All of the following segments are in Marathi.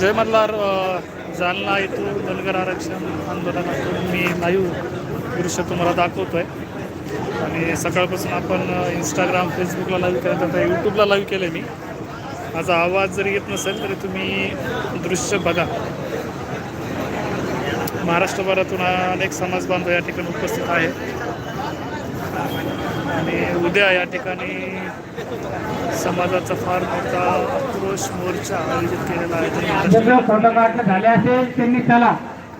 जय मल्हार जालना येथून धनगर आरक्षण आंदोलनातून मी लाईव्ह दृश्य तुम्हाला दाखवतोय. आणि सकाळपासून आपण इंस्टाग्राम फेसबुकला लाईव्ह केलं आता यूट्यूबला लाईव्ह केलं मी. माझा आवाज जरी येत नसेल तरी तुम्ही दृश्य बघा. महाराष्ट्रभरातून अनेक समाज बांधव या ठिकाणी उपस्थित आहे आणि उद्या या ठिकाणी समाजाचा फार मोठा आक्रोश मोर्चा आयोजित केलेला आहे. फोटो काढणं झाले असेल त्यांनी चला.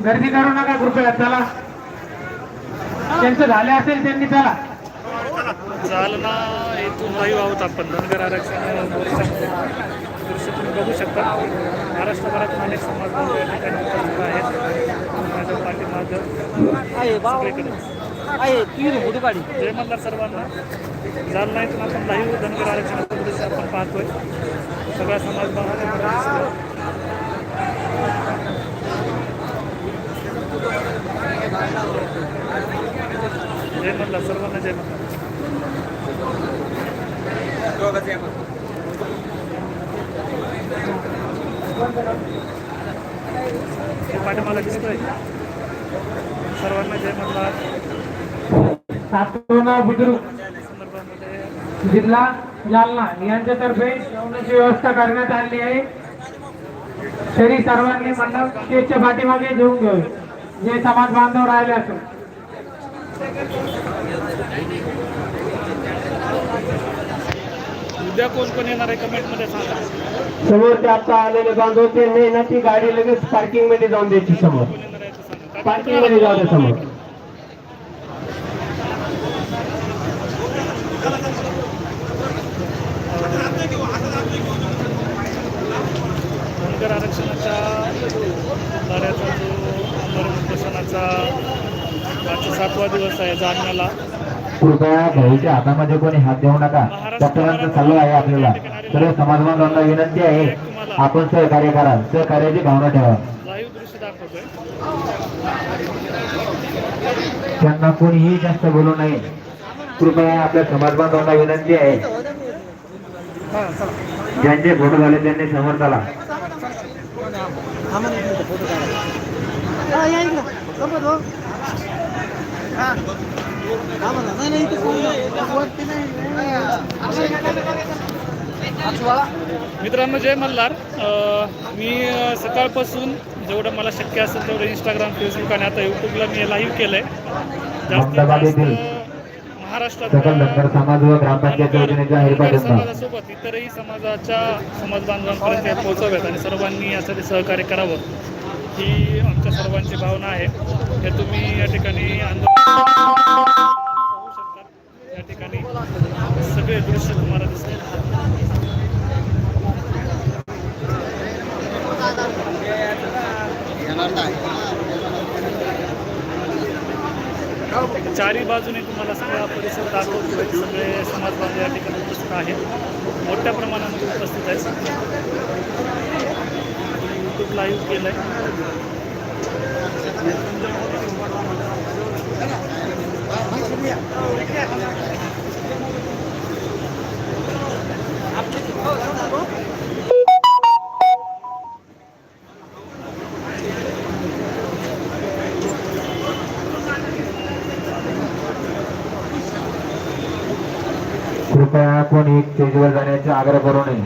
गर्दी करू नका कृपया चला. त्यांचं झाले असेल त्यांनी चला. जालना येथून लाईव्ह आहोत आपण. धनगर आरक्षण तुम्ही बघू शकता महाराष्ट्रभरातून अनेक समाज या ठिकाणी आहेत. माझ्या पाठीमागं सगळीकडे. आहे तीन मोठी गाडी जय मल्हार सर्वांना. जालना इथून आपण लाईव्ह धनगर आरक्षणाचं दृश्य आपण पाहतोय. सगळ्या समाज जय मल्हार सर्वांना जय मल्हार. हे पाठीमाला दिसतोय. सर्वांना जय मल्हार. सातोना बुद्रुक जिल्हा जालना यांच्यातर्फे जेवणाची व्यवस्था करण्यात आली आहे. तरी सर्वांनी मंडप स्टेजच्या पाठीमागे घेऊन घेऊ जे समाज बांधव राहिले असेल. उद्या कोण कोण येणार आहे कमेंटमध्ये सांगा. समोर ते आता आलेले बांधव त्यांनी ना ती गाडी लगेच पार्किंग मध्ये जाऊन द्यायची समोर. ते पार्किंग मध्ये जाऊ द्या समोर. धनगर आरक्षणाच्या लढ्याचा जो आमरण उपोषणाचा आजचा सातवा दिवस आहे जालन्याला कृपया भाऊच्या हातामध्ये कोणी हात देऊ नका. डॉक्टरांचा सल्ला आहे आपल्याला. सर्व समाज बांधवांना विनंती आहे. आपण सहकार्य करा. सहकार्याची भावना ठेवा. त्यांना कोणीही जास्त बोलू नये. कृपया आपल्या समाज बांधवांना विनंती आहे. ज्यांचे फोटो झाले त्यांनी समोर चला. मित्रांनो जय मल्हार. मी सकाळपासून जेवढं मला शक्य असेल तेवढं इंस्टाग्राम फेसबुक आणि आता यूट्यूबला मी लाईव्ह केलंय. जास्तीत अहमदाबाद जास्त सकल धनगर समाज व ग्रामपंचायत योजनेच्या समाजासोबत इतरही समाजाच्या समाज बांधवांपर्यंत पोहोचवाव्यात आणि सर्वांनी यासाठी सहकार्य करावं ही आमच्या सर्वांची भावना आहे. हे तुम्ही या ठिकाणी आंदोलन पाहू शकता या ठिकाणी सगळे दृश्य तुम्हाला दिसतील चारी बाजूने तुम्हाला सगळा परिसर दाखवतोय. सगळे समाज बांधव या ठिकाणी उपस्थित आहेत. मोठ्या प्रमाणामध्ये उपस्थित आहेत. यूट्यूब लाईव्ह केलंय. कृपया कोणी स्टेजवर जाण्याचा आग्रह करू नये.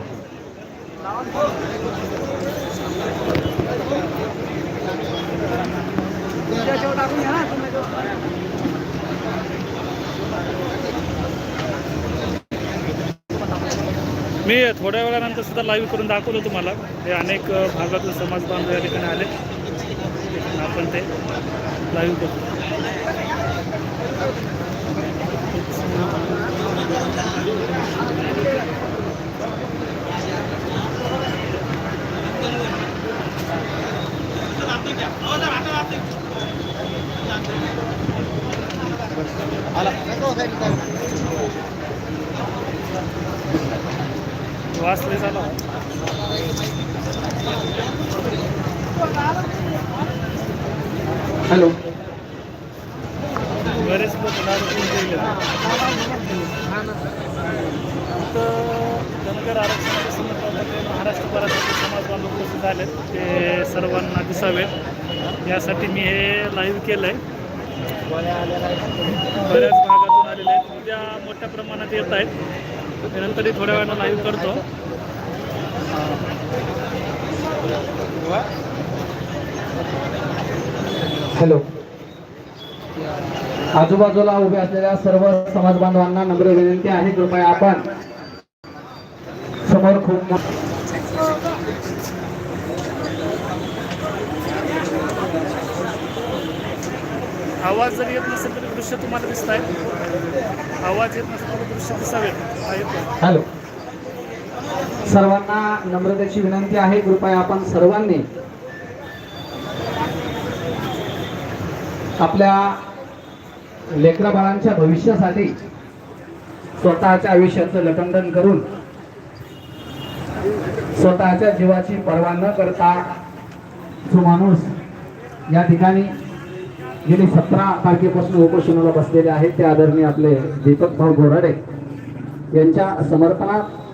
मी थोड्या वेळानंतर सुद्धा लाईव्ह करून दाखवलं तुम्हाला. हे अनेक भागातून समाज बांधव या ठिकाणी आले. आपण ते लाईव्ह करू. वाचले झाला हॅलो बरेच लोक फक्त धनगर आरक्षणाच्या संदर्भामध्ये महाराष्ट्रभरातील समाज बांधव उपस्थित झालेत ते सर्वांना दिसावेत. यासाठी मी हे लाईव्ह केलं आहे बऱ्याच भागातून आलेले आहेत. उद्या मोठ्या प्रमाणात येत आहेत. त्यानंतरही थोड्या वेळानं लाईव्ह करतो. हॅलो आजूबाजूला उभे असलेल्या सर्व समाज बांधवांना नम्र विनंती आहे. कृपया आपण समोर खूप आवाज जरी येत नसेल तरी दृश्य तुम्हाला दिसत आहे आवाज येत नसेल तरी दृश्य दिसावेत येतो हॅलो. सर्वांना नम्रतेची विनंती आहे. कृपया आपण सर्वांनी आपल्या लेकराबाळांच्या भविष्यासाठी स्वतःच्या आयुष्याचं लटंडन करून स्वतःच्या जीवाची पर्वा न करता जो माणूस या ठिकाणी गेली सतरा तारखेपासून उपोषणाला बसलेले आहेत ते आदरणीय आपले दीपक भाऊ गोराडे यांच्या समर्पणात